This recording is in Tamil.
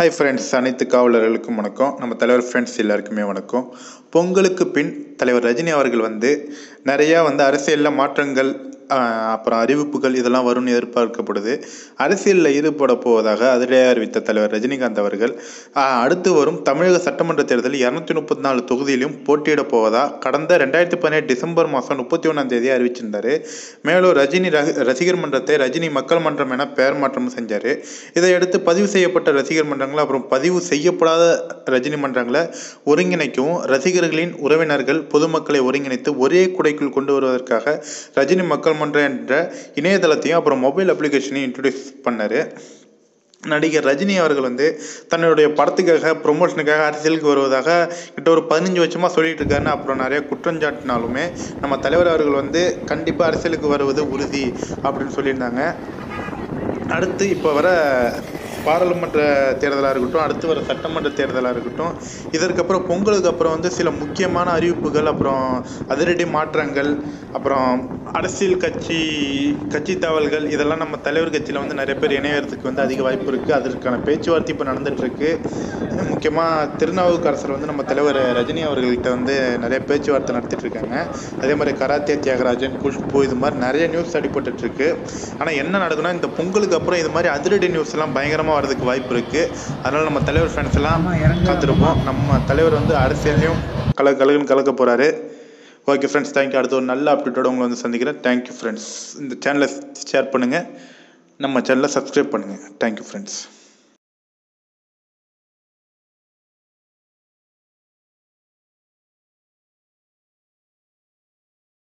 ஹாய் ஃப்ரெண்ட்ஸ் அனைத்து காவலர்களுக்கும் வணக்கம். நம்ம தலைவர் ஃப்ரெண்ட்ஸ் எல்லாருக்குமே வணக்கம். பொங்கலுக்கு பின் தலைவர் ரஜினி அவர்கள் வந்து நிறையா வந்து அரசியலில் மாற்றங்கள் அப்புறம் அறிவிப்புகள் இதெல்லாம் வரும்னு எதிர்பார்க்கப்படுது. அரசியலில் ஈடுபட போவதாக அதிரே அறிவித்த தலைவர் ரஜினிகாந்த் அவர்கள் அடுத்து வரும் தமிழக சட்டமன்ற தேர்தலில் இரநூத்தி முப்பத்தி நாலு தொகுதியிலும் போட்டியிட போவதா கடந்த ரெண்டாயிரத்தி பதினேழு டிசம்பர் மாதம் முப்பத்தி ஒன்றாம் தேதி அறிவிச்சிருந்தார். மேலும் ரஜினி ரக- ரசிகர் மன்றத்தை ரஜினி மக்கள் மன்றம் என பெயர் மாற்றம் செஞ்சார். இதையடுத்து பதிவு செய்யப்பட்ட ரசிகர் மன்றங்களை அப்புறம் பதிவு செய்யப்படாத ரஜினி மன்றங்களை ஒருங்கிணைக்கவும் ரசிகர்களின் உறவினர்கள் பொதுமக்களை ஒருங்கிணைத்து ஒரே குடைக்குள் கொண்டு வருவதற்காக ரஜினி மக்கள் மன்றம் என்ற இணையதளத்தையும் அப்புறம் மொபைல் அப்ளிகேஷனையும் இன்ட்ரடியூஸ் பண்ணார். நடிகர் ரஜினி அவர்கள் வந்து தன்னுடைய படத்துக்காக ப்ரொமோஷனுக்காக அரசியலுக்கு வருவதாக கிட்ட ஒரு பதினஞ்சு வருஷமாக சொல்லிட்டு இருக்காருன்னு அப்புறம் நிறைய குற்றஞ்சாட்டினாலுமே நம்ம தலைவர் அவர்கள் வந்து கண்டிப்பாக அரசியலுக்கு வருவது உறுதி அப்படின்னு சொல்லியிருந்தாங்க. அடுத்து இப்போ வர பாராளுமன்ற தேர்தலாக இருக்கட்டும் அடுத்து வர சட்டமன்ற தேர்தலாக இருக்கட்டும் இதற்கப்புறம் பொங்கலுக்கு அப்புறம் வந்து சில முக்கியமான அறிவிப்புகள் அப்புறம் அதிரடி மாற்றங்கள் அப்புறம் அரசியல் கட்சி கட்சி தகவல்கள் இதெல்லாம் நம்ம தலைவர் கட்சியில் வந்து நிறைய பேர் இணையறதுக்கு வந்து அதிக வாய்ப்பு இருக்குது அதற்கான பேச்சுவார்த்தை இப்போ நடந்துகிட்ருக்கு முக்கியமாக திருநாவுக்கரசர் வந்து நம்ம தலைவர் ரஜினி அவர்கள்கிட்ட வந்து நிறைய பேச்சுவார்த்தை நடத்திட்டு இருக்காங்க. அதே மாதிரி கராத்தே தியாகராஜன் குஷ்பு இது மாதிரி நிறைய நியூஸ் அடிபட்டுருக்கு ஆனால் என்ன நடக்குன்னா இந்த பொங்கலுக்கு அப்புறம் இது மாதிரி அதிரடி நியூஸ் எல்லாம் பயங்கரமாக வரதுக்கு வாய்ப்பு இருக்கு. அதனால நம்ம தலைவர் ஃபேன்ஸ் எல்லாம் காத்திருப்போம். நம்ம தலைவர் வந்து அரசியலையும் கல கலகுன்னு கலக்க போறாரு. ஓகே ஃப்ரெண்ட்ஸ் தேங்க்யூ அடுத்து ஒரு நல்ல அப்டேட்டோட உங்களை வந்து சந்திக்கிறேன். தேங்க்யூ ஃப்ரெண்ட்ஸ் இந்த சேனலை ஷேர் பண்ணுங்கள் நம்ம சேனலை சப்ஸ்கிரைப் பண்ணுங்கள் தேங்க்யூ ஃப்ரெண்ட்ஸ்